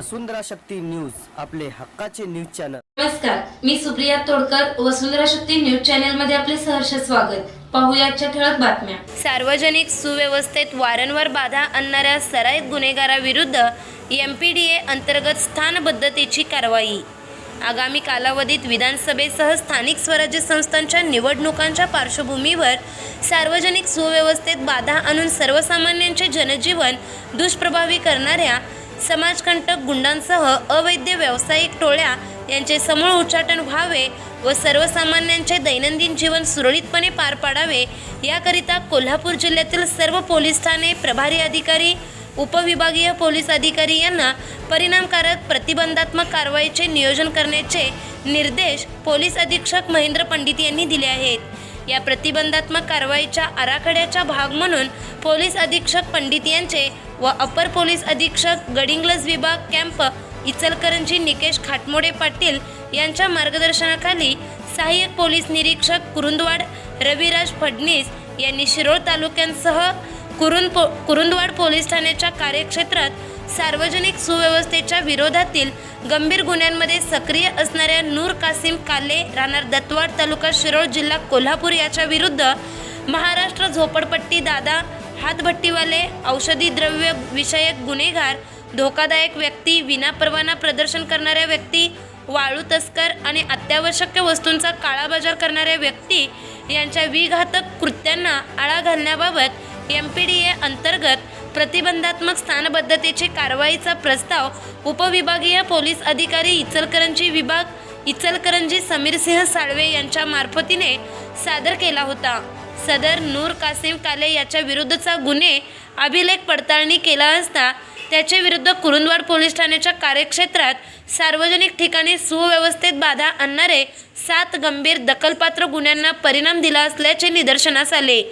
वसुंधरा Shakti news आपले हक्काचे news channel. नमस्कार मी सुप्रिया तोडकर वसुंधरा शक्ती न्यूज चॅनलमध्ये आपले सहर्ष स्वागत. पाहूया आजच्या ठळक बातम्या. सार्वजनिक सुव्यवस्थेत वारंवार बाधा आणणाऱ्या सराईत गुन्हेगाराविरुद्ध एम पी डी ए अंतर्गत स्थानबद्धतेची कारवाई. आगामी कालावधीत विधानसभेसह स्थानिक स्वराज्य संस्थांच्या निवडणुकांच्या पार्श्वभूमीवर सार्वजनिक सुव्यवस्थेत बाधा आणून सर्वसामान्यांचे जनजीवन दुष्प्रभावी करणाऱ्या समाजकंटक गुंडांसह अवैध व्यावसायिक टोळ्या यांचे समूळ उच्चाटन व्हावे व सर्वसामान्यांचे दैनंदिन जीवन सुरळीतपणे पार पाडावे याकरिता कोल्हापूर जिल्ह्यातील सर्व पोलीस ठाणे प्रभारी अधिकारी उपविभागीय पोलीस अधिकारी यांना परिणामकारक प्रतिबंधात्मक कारवाईचे नियोजन करण्याचे निर्देश पोलीस अधीक्षक महेंद्र पंडित यांनी दिले आहेत. या प्रतिबंधात्मक कारवाईच्या आराखड्याचा भाग म्हणून पोलीस अधीक्षक पंडित यांचे व अपर पोलीस अधीक्षक गडिंग्लज विभाग कॅम्प इचलकरंजी निकेश खाटमोडे पाटील यांच्या मार्गदर्शनाखाली सहाय्यक पोलीस निरीक्षक कुरुंदवाड रविराज फडणीस यांनी शिरोळ तालुक्यांसह कुरुंद पो कुरुंदवाड पोलीस ठाण्याच्या कार्यक्षेत्रात सार्वजनिक सुव्यवस्थेच्या विरोधातील गंभीर गुन्ह्यांमध्ये सक्रिय असणाऱ्या नूर कासिम काले राहणार दत्तवाड तालुका शिरोळ जिल्हा कोल्हापूर याच्या विरुद्ध महाराष्ट्र झोपडपट्टी दादा हातभट्टीवाले औषधी द्रव्य विषयक गुन्हेगार धोकादायक व्यक्ती विनापरवाना प्रदर्शन करणाऱ्या व्यक्ती वाळू तस्कर आणि अत्यावश्यक वस्तूंचा काळाबाजार करणाऱ्या व्यक्ती यांच्या विघातक कृत्यांना आळा घालण्याबाबत एम पी डी ए अंतर्गत प्रतिबंधात्मक स्थानबद्धतेचे कारवाईचा प्रस्ताव उपविभागीय पोलीस अधिकारी इचलकरंजी विभाग इचलकरंजी समीरसिंह साळवे यांच्या मार्फतीने सादर केला होता. सदर नूर कासिम काले याच्या विरुद्धचा गुन्हे अभिलेख पडताळणी केला असता त्याच्या विरुद्ध कुरुंदवाड पोलीस ठाण्याच्या कार्यक्षेत्रात सार्वजनिक ठिकाणी सुव्यवस्थेत बाधा आणणारे सात गंभीर दखलपात्र गुन्ह्यांना परिणाम दिला असल्याचे निदर्शनास आले.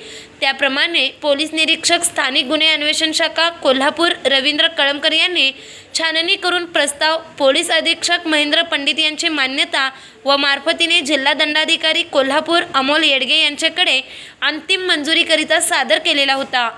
त्याप्रमाणे पोलीस निरीक्षक स्थानिक गुन्हे अन्वेषण शाखा कोल्हापूर रवींद्र कळमकर यांनी छाननी करून प्रस्ताव पोलीस अधीक्षक महेंद्र पंडित यांची मान्यता व मार्फतीने जिल्हा दंडाधिकारी कोल्हापूर अमोल येडगे यांच्याकडे अंतिम मंजुरीकरिता सादर केलेला होता.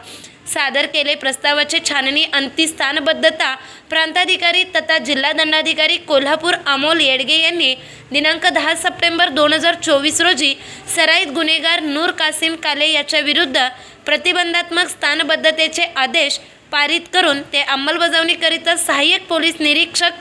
सादर केले. प्रस्तावाचे छाननी अंती स्थानबद्धता प्रांताधिकारी तथा जिल्हा दंडाधिकारी कोल्हापूर अमोल येडगे यांनी दिनांक दहा सप्टेंबर दोन हजार चोवीस रोजी सराईत गुन्हेगार नूर कासिम काले याच्या विरुद्ध प्रतिबंधात्मक स्थानबद्धतेचे आदेश पारित करून ते अंमलबजावणीकरिता सहाय्यक पोलीस निरीक्षक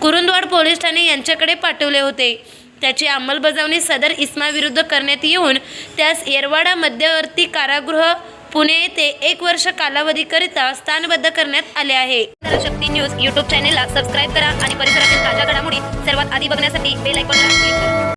कुरुंदवाड पोलीस ठाणे यांच्याकडे पाठवले होते. त्याची अंमलबजावणी सदर इस्माविरुद्ध करण्यात येऊन त्यास येरवाडा मध्यवर्ती कारागृह पुणे येथे एक वर्ष कालावधीकरिता स्थानबद्ध करण्यात आले आहे. शक्ती न्यूज युट्यूब चॅनेलला सबस्क्राईब करा आणि परिसरातील ताज्या घडामोडी सर्वात आधी बघण्यासाठी बेल आयकॉनला क्लिक करा.